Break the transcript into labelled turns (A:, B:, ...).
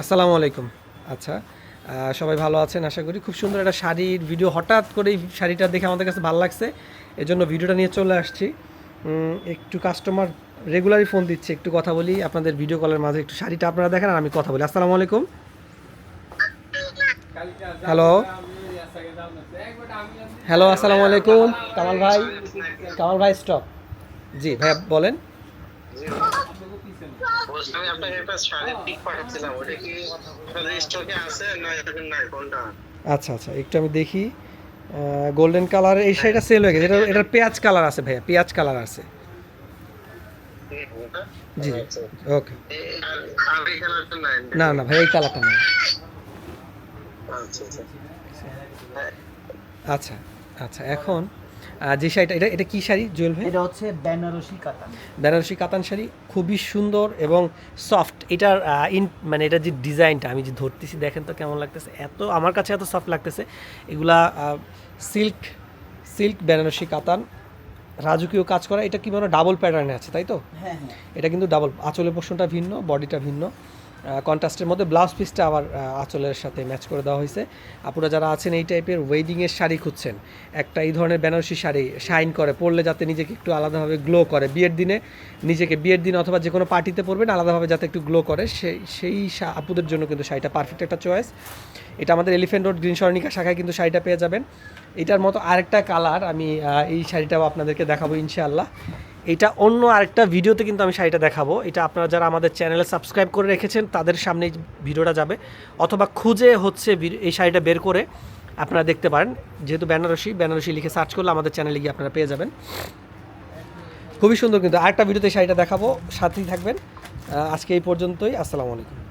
A: আসসালামু আলাইকুম। আচ্ছা সবাই ভালো আছেন? আশা করি খুব সুন্দর একটা শাড়ির ভিডিও হঠাৎ করে এই শাড়িটা দেখে আমাদের কাছে ভালো লাগছে। এজন্য ভিডিওটা নিয়ে চলে আসছি। একটু কাস্টমার রেগুলারই ফোন দিচ্ছে, একটু কথা বলি। আপনাদের ভিডিও কলের মাঝে একটু শাড়িটা আপনারা দেখেন আর আমি কথা বলি। আসসালামু আলাইকুম। হ্যালো হ্যালো আসসালামু আলাইকুম। কামাল ভাই কামাল ভাই স্টপ জি, ভাইয়া বলেন।
B: আমি আপনাকে একটা শাড়ির পিক পাঠাচ্ছিলাম ওটা। কি আপনাদের স্টকে আছে? না এখন নাই কোনটা?
A: আচ্ছা আচ্ছা একটু আমি দেখি। গোল্ডেন কালার এই শাড়িটা সেল হয়ে গেছে। এটা এটার পেঁয়াজ কালার আছে ভাইয়া পেঁয়াজ কালার আছে। জি
B: আচ্ছা।
A: ওকে।
B: কালারটা নাই?
A: না না ভাই এই কালারটা নাই।
B: আচ্ছা আচ্ছা।
A: আচ্ছা আচ্ছা এখন যে শাড়িটা এটা এটা কি শাড়ি জুয়েল ভাই?
C: এটা হচ্ছে বেনারসি কাতান।
A: বেনারসি কাতান শাড়ি খুবই সুন্দর এবং সফট এটার ইন মানে এটা যে ডিজাইনটা আমি যে ধরতেছি দেখেন তো কেমন লাগতেছে। এত আমার কাছে এত সফট লাগতেছে। এগুলা সিল্ক সিল্ক বেনারসি কাতান রাজকীয় কাজ করা। এটা কি মানে ডাবল প্যাটার্নে আছে তাই তো?
C: হ্যাঁ হ্যাঁ।
A: এটা কিন্তু ডাবল আঁচলের পোর্শনটা ভিন্ন বডিটা ভিন্ন। কন্ট্রাস্টের মধ্যে ব্লাউজ পিসটা আবার আঁচলের সাথে ম্যাচ করে দেওয়া হয়েছে। আপনারা যারা আছেন এই টাইপের ওয়েডিংয়ের শাড়ি খুঁজছেন, একটা এই ধরনের বেনারসি শাড়ি শাইন করে, পরলে যাতে নিজেকে একটু আলাদাভাবে গ্লো করে। বিয়ের দিনে নিজেকে, বিয়ের দিনে অথবা যে কোনো পার্টিতে পরবেন, আলাদাভাবে যাতে একটু গ্লো করে। সেই সেই আপুদের জন্য কিন্তু শাড়িটা পারফেক্ট একটা চয়েস এটা আমাদের এলিফেন্ট রোড গ্রিন স্বর্ণিকা শাখায় কিন্তু শাড়িটা পেয়ে যাবেন। এটার মতো আরেকটা কালার আমি এই শাড়িটাও আপনাদেরকে দেখাবো ইনশাআল্লাহ। এটা অন্য আরেকটা ভিডিওতে কিন্তু আমি শাড়িটা দেখাবো। এটা আপনারা যারা আমাদের চ্যানেলে সাবস্ক্রাইব করে রেখেছেন, তাদের সামনে ভিডিওটা যাবে। অথবা খুঁজে হচ্ছে এই শাড়িটা বের করে আপনারা দেখতে পারেন। যেহেতু বেনারসি বেনারসি লিখে সার্চ করলে আমাদের চ্যানেলে গিয়ে আপনারা পেয়ে যাবেন। খুবই সুন্দর কিন্তু আরেকটা ভিডিওতে শাড়িটা দেখাবো। সাথেই থাকবেন। আজকে এই পর্যন্তই। আসসালামু আলাইকুম।